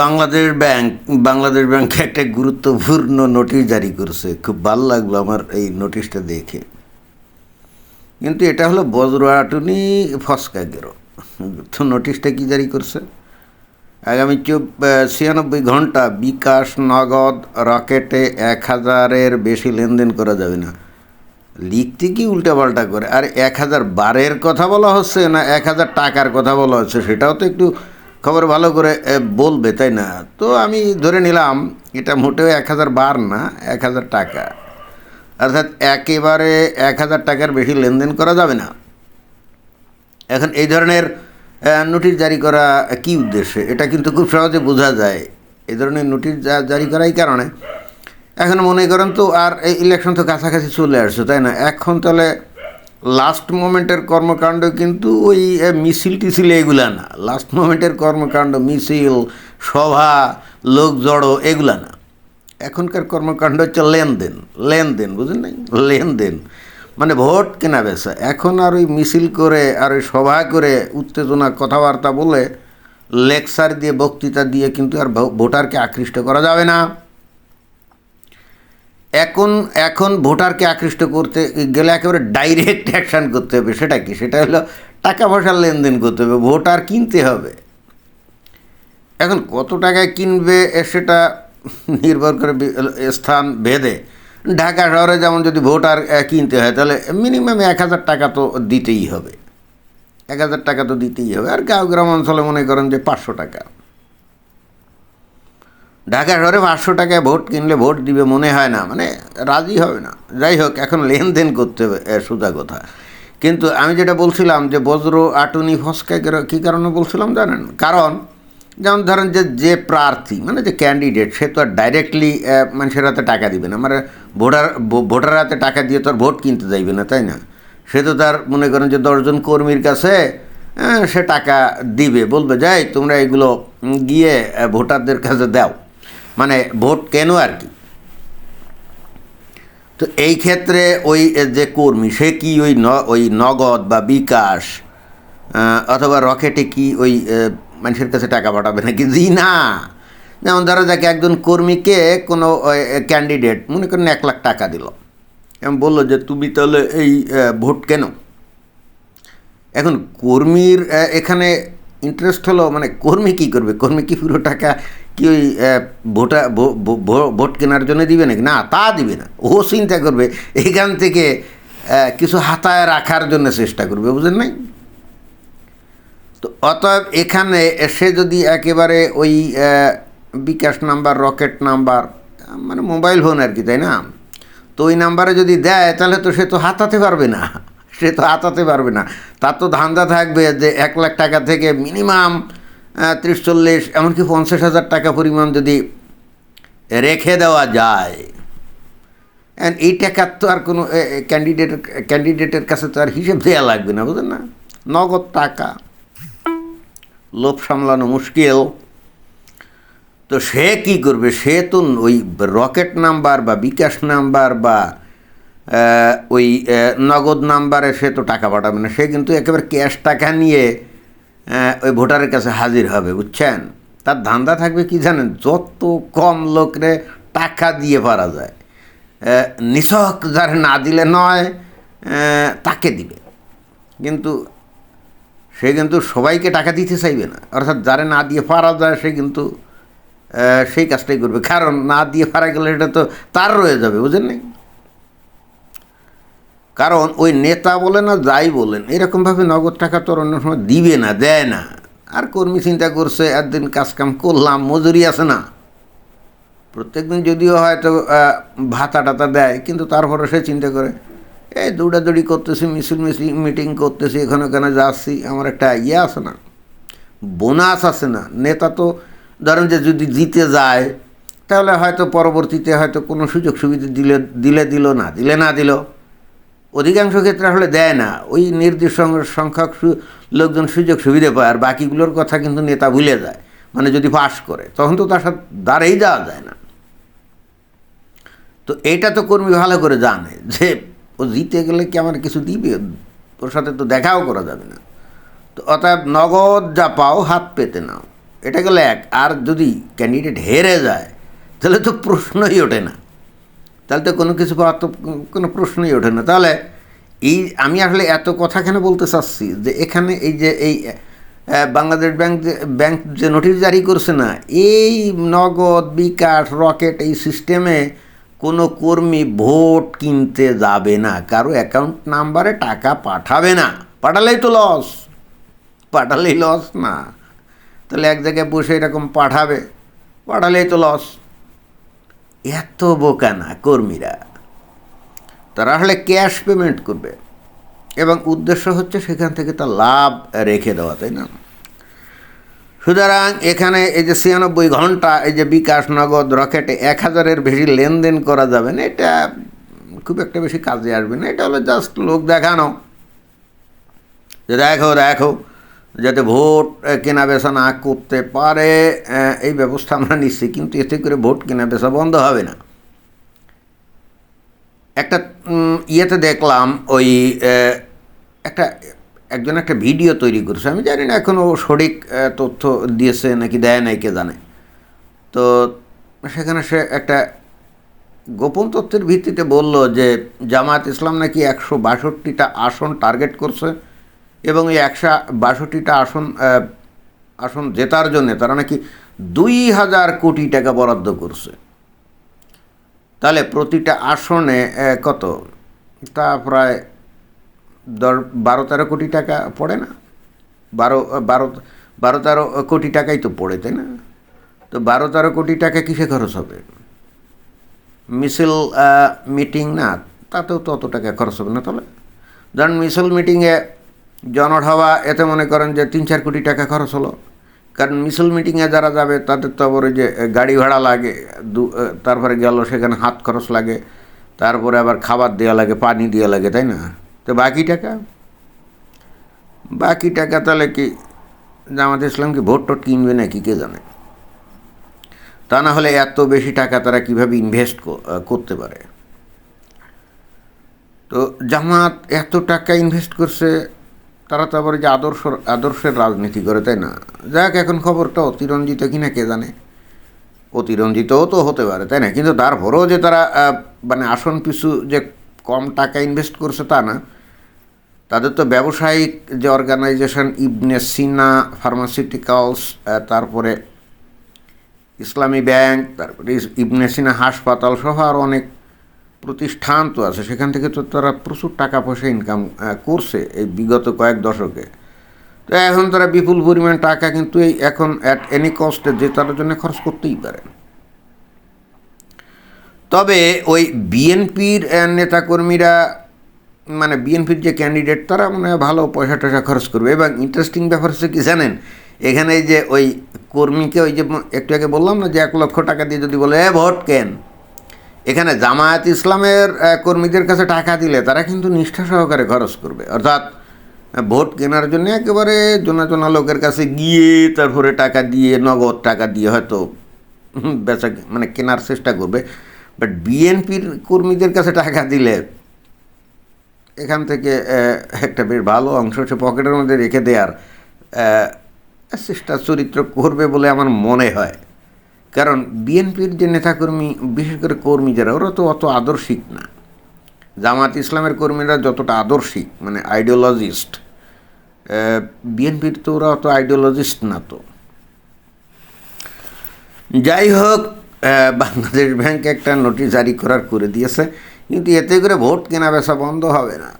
Bangladesh bank Bangladesh bank একটা গুরুত্বপূর্ণ notice জারি করেছে। খুব ভালো লাগল আমার এই নোটিশটা দেখে। কিন্তু এটা হলো বজ্রাটুনি ফসকাগেরও তো নোটিশটা কি জারি করছে? আগামী ছিয়ানব্বই ঘণ্টা বিকাশ নগদ রকেটে এক হাজারের বেশি লেনদেন করা যাবে না। লিখতে কি উল্টাপাল্টা করে? আর এক হাজার বারের কথা বলা হচ্ছে না এক হাজার টাকার কথা বলা হচ্ছে? সেটাও তো একটু খবর ভালো করে বলবে, তাই না? তো আমি ধরে নিলাম, এটা মোটেও এক হাজার বার না, এক হাজার টাকা। অর্থাৎ একেবারে এক হাজার টাকার বেশি লেনদেন করা যাবে না। এখন এই ধরনের নোটিশ জারি করা কি উদ্দেশ্যে? এটা কিন্তু খুব সহজে বোঝা যায়। এই ধরনের নোটিশ জারি করাই কারণে। এখন মনে করেন তো, আর এই ইলেকশন তো কাছাকাছি চলে আসছে, তাই না? এখন তাহলে লাস্ট মোমেন্টের কর্মকাণ্ড কিন্তু ওই মিছিল টিছিল এগুলা না। লাস্ট মোমেন্টের কর্মকাণ্ড, মিছিল, সভা, লোক জড়ো এগুলা না। এখনকার কর্মকাণ্ড হচ্ছে লেনদেন লেনদেন, বুঝলেন নাই? লেনদেন। মানে ভোট কেনা বেচা। এখন আর ওই মিছিল করে আর ওই সভা করে উত্তেজনা কথাবার্তা বলে লেকচার দিয়ে বক্তৃতা দিয়ে কিন্তু আর ভোটারকে আকৃষ্ট করা যাবে না। এখন এখন ভোটারকে আকৃষ্ট করতে, গেলে একেবারে ডাইরেক্ট অ্যাকশান করতে হবে। সেটা কি? সেটা হলো টাকা পয়সার লেনদেন করতে হবে, ভোটার কিনতে হবে। এখন কত টাকায় কিনবে সেটা নির্ভর করে স্থান ভেদে। ঢাকা শহরে যেমন যদি ভোটার কিনতে হয়, তাহলে মিনিমাম এক হাজার টাকা তো দিতেই হবে। এক হাজার টাকা তো দিতেই হবে। আর গাঁও, গ্রাম অঞ্চলে মনে করেন যে পাঁচশো টাকা। ঢাকা শহরে পাঁচশো টাকায় ভোট কিনলে ভোট দিবে মনে হয় না মানে রাজি হবে না। যাই হোক, এখন লেনদেন করতে হবে সোজা কথা। কিন্তু আমি যেটা বলছিলাম যে বজ্র, আটুনি, ফসকা কী কারণে বলছিলাম জানেন? কারণ যেমন ধরেন যে যে প্রার্থী মানে যে ক্যান্ডিডেট সে তো আর ডাইরেক্টলি মানুষের হাতে টাকা দিবে না। মানে ভোটার ভোটার হাতে টাকা দিয়ে তো আর ভোট কিনতে যাইবে না, তাই না? সে তো তার, মনে করেন যে দশজন কর্মীর কাছে সে টাকা দিবে। বলবে, যাই, তোমরা এগুলো গিয়ে ভোটারদের কাছে দাও। মানে ভোট কেন আর কি? তো এই ক্ষেত্রে ওই যে কর্মী, সে কি ওই ন, ওই নগদ বা বিকাশ অথবা রকেটে কি ওই মানুষের কাছে টাকা পাঠাবে নাকি? জি না। যেমন ধরো যাকে, একজন কর্মীকে কোনো ক্যান্ডিডেট মনে করেন এক লাখ টাকা দিল। এবং বলল যে, তুমি তাহলে এই ভোট কেন? এখন কর্মীর এখানে ইন্টারেস্ট হলো মানে কর্মী কী করবে? কর্মী কি পুরো টাকা কি ওই ভোটা ভোট কেনার জন্য দিবে নাকি? না, তা দিবে না। ও চিন্তা করবে, এখান থেকে কিছু হাতায় রাখার জন্য চেষ্টা করবে, বুঝলেন নাই? তো অতএব এখানে সে যদি একেবারে ওই বিকাশ নাম্বার, রকেট নাম্বার মানে মোবাইল ফোন আর কি, তাই না? তো ওই নাম্বারে যদি দেয়, তাহলে তো সে তো হাতাতে পারবে না। সে তো হাতাতে পারবে না। তার তো ধান্দা থাকবে যে এক লাখ টাকা থেকে মিনিমাম ত্রিশ চল্লিশ এমনকি পঞ্চাশ হাজার টাকা পরিমাণ যদি রেখে দেওয়া যায়। অ্যান্ড এই টাকার তো আর কোনো ক্যান্ডিডেট ক্যান্ডিডেটের কাছে তো আর হিসেব দেওয়া লাগবে না, বুঝলেন না? নগদ টাকা। লোভ সামলানো মুশকিল। তো সে কি করবে? সে তো ওই রকেট নাম্বার বা বিকাশ নাম্বার বা ওই নগদ নাম্বারে সে তো টাকা পাঠাবে না। সে কিন্তু একেবারে ক্যাশ টাকা নিয়ে ওই ভোটারের কাছে হাজির হবে, বুঝছেন? তার ধান্দা থাকবে কি জানেন? যত কম লোকরে টাকা দিয়ে পারা যায় নিছক যার না দিলে নয় তাকে দিবে। কিন্তু সে কিন্তু সবাইকে টাকা দিতে চাইবে না। অর্থাৎ যারে না দিয়ে পারা যায়, সে কিন্তু সেই কাজটাই করবে। কারণ না দিয়ে পারা গেলে এটা তো তার রয়ে যাবে বুঝেন নাই কারণ ওই নেতা বলে না, যাই বলেন, এরকমভাবে নগদ টাকা তো অন্য সময় দিবে না, দেয় না। আর কর্মী চিন্তা করছে, একদিন কাজকাম করলাম, মজুরি আছে না। প্রত্যেকদিন যদিও হয়তো ভাতা টাতা দেয়, কিন্তু তারপরে সে চিন্তা করে, এই দৌড়াদৌড়ি করতেছি, মিছিল মিছিল মিটিং করতেছি, এখানে ওখানে যাচ্ছি, আমার একটা ইয়ে আছে না, বোনাস আছে না। নেতা তো ধরেন যে যদি জিতে যায়, তাহলে হয়তো পরবর্তীতে হয়তো কোনো সুযোগ সুবিধা দিলে দিলে দিল না, দিলে না দিল। অধিকাংশ ক্ষেত্রে আসলে দেয় না। ওই নির্দিষ্ট সংখ্যক লোকজন সুযোগ সুবিধা পায় আর বাকিগুলোর কথা কিন্তু নেতা ভুলে যায়। মানে যদি পাশ করে, তখন তো তার সাথে দাঁড়েই যাওয়া যায় না। তো এটা তো কর্মী ভালো করে জানে যে, ও জিতে গেলে কি আমার কিছু দিবে? ওর সাথে তো দেখাও করা যাবে না। তো অতএব নগদ যা পাও, হাত পেতে নাও। এটা গেলে এক। আর যদি ক্যান্ডিডেট হেরে যায়, তাহলে তো প্রশ্নই ওঠে না। তাহলে তো কোনো কিছু পাওয়ার তো কোনো প্রশ্নই ওঠে না। তাহলে এই আমি আসলে এত কথা কেন বলতে চাচ্ছি? যে এখানে এই যে এই বাংলাদেশ ব্যাংক যে ব্যাংক যে নোটিশ জারি করছে না, এই নগদ, বিকাশ, রকেট এই সিস্টেমে কোনো কর্মী ভোট কিনতে যাবে না। কারও অ্যাকাউন্ট নাম্বারে টাকা পাঠাবে না। পাঠালেই তো লস পাঠালেই লস না। তাহলে এক জায়গায় বসে এরকম পাঠাবে। পাঠালেই তো লস এত বোকা না, কর্মীরা। তারা আসলে ক্যাশ পেমেন্ট করবে। এবং উদ্দেশ্য হচ্ছে সেখান থেকে তার লাভ রেখে দেওয়া, তাই না? সুতরাং এখানে এই যে ছিয়ানব্বই ঘণ্টা, এই যে বিকাশ নগদ রকেটে এক হাজারের বেশি লেনদেন করা যাবে না, এটা খুব একটা বেশি কাজে আসবে না। এটা হলো জাস্ট লোক দেখানো। যে দেখো দেখো যাতে ভোট আহ, কেনা বেচা না করতে পারে এই ব্যবস্থা আমরা নিচ্ছি কিন্তু এতে করে ভোট কেনা বেচা বন্ধ হবে না। একটা ইয়েতে দেখলাম ওই একটা একজন একটা ভিডিও তৈরি করছে আমি জানি না এখনও সঠিক তথ্য দিয়েছে নাকি দেয় নাই কে জানে। তো সেখানে সে একটা গোপন তথ্যের ভিত্তিতে বলল যে জামাত ইসলাম নাকি একশো বাষট্টিটা আসন টার্গেট করছে। এবং এই একশো বাষট্টিটা আসন আসন জেতার জন্য তারা নাকি দুই হাজার কোটি টাকা বরাদ্দ করছে। তাহলে প্রতিটা আসনে কত? তা প্রায় দশ, বারো, তেরো কোটি টাকা পড়ে না? বারো বারো বারো, তেরো কোটি টাকাই তো পড়ে, তাই না? তো বারো, তেরো কোটি টাকা কিসে খরচ হবে? মিছিল মিটিং না, তাতেও তো অত টাকা খরচ হবে না তাহলে। ধরেন মিছিল মিটিংয়ে জনসভা এতে মনে করেন যে তিন চার কোটি টাকা খরচ হলো। কারণ মিছিল মিটিংয়ে যারা যাবে, তাদের তো আবার যে গাড়ি ভাড়া লাগে, দু তারপরে গেল, সেখানে হাত খরচ লাগে, তারপরে আবার খাবার দেওয়া লাগে, পানি দেওয়া লাগে, তাই না? তো বাকি টাকা? বাকি টাকা তাহলে কি, জামাত ইসলাম কি ভোট টোট কিনবে না কি কে জানে? তা না হলে এত বেশি টাকা তারা কীভাবে ইনভেস্ট করতে পারে? তো জামাত এত টাকা ইনভেস্ট করছে তারা তো আবার যে আদর্শ, আদর্শের রাজনীতি করে, তাই না? যাক, এখন খবরটা অতিরঞ্জিত কিনা কে জানে? অতিরঞ্জিতও তো হতে পারে, তাই না? কিন্তু তারপরেও যে তারা মানে আসন পিছু যে কম টাকা ইনভেস্ট করছে তা না, তাদের তো ব্যবসায়িক যে অর্গানাইজেশন ইবনে সিনা ফার্মাসিউটিক্যালস তারপরে ইসলামী ব্যাংক, তারপরে ইবনে সিনা হাসপাতাল সহ আরও অনেক প্রতিষ্ঠান তো আছে, সেখান থেকে তো তারা প্রচুর টাকা পয়সা ইনকাম করছে এই বিগত কয়েক দশকে। তো এখন তারা বিপুল পরিমাণ টাকা কিন্তু এই এখন অ্যাট এনি কস্টে জেতার জন্য খরচ করতেই পারে। তবে ওই বিএনপির নেতাকর্মীরা মানে বিএনপির যে ক্যান্ডিডেট তারা মানে ভালো পয়সা টয়সা খরচ করবে। এবং ইন্টারেস্টিং ব্যাপার হচ্ছে কি জানেন? এখানে যে ওই কর্মীকে ওই যে একটু আগে বললাম না যে এক লক্ষ টাকা দিয়ে যদি বলে, এ, ভোট কেন? এখানে জামায়াত ইসলামের কর্মীদের কাছে টাকা দিলে তারা কিন্তু নিষ্ঠা সহকারে খরচ করবে। অর্থাৎ ভোট কেনার জন্য একেবারে জোনা লোকের কাছে গিয়ে তারপরে টাকা দিয়ে, নগদ টাকা দিয়ে হয়তো বেচা মানে কেনার চেষ্টা করবে। বাট বিএনপির কর্মীদের কাছে টাকা দিলে এখান থেকে একটা বেশ ভালো অংশ সে পকেটের মধ্যে রেখে দেওয়ার চেষ্টা, চরিত্র করবে বলে আমার মনে হয়। কারণ বিএনপির যে নেতাকর্মী, বিশেষ করে কর্মী যারা, ওরা তো অত আদর্শিক না। জামাত ইসলামের কর্মীরা যতটা আদর্শিক মানে আইডিওলজিস্ট বিএনপির তো ওরা অত আইডিওলজিস্ট না তো। যাই হোক বাংলাদেশ ব্যাংক একটা নোটিশ জারি করার করে দিয়েছে, কিন্তু এতে করে ভোট কেনা বেচা বন্ধ হবে না।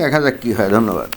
দেখা যাক কী হয়, ধন্যবাদ।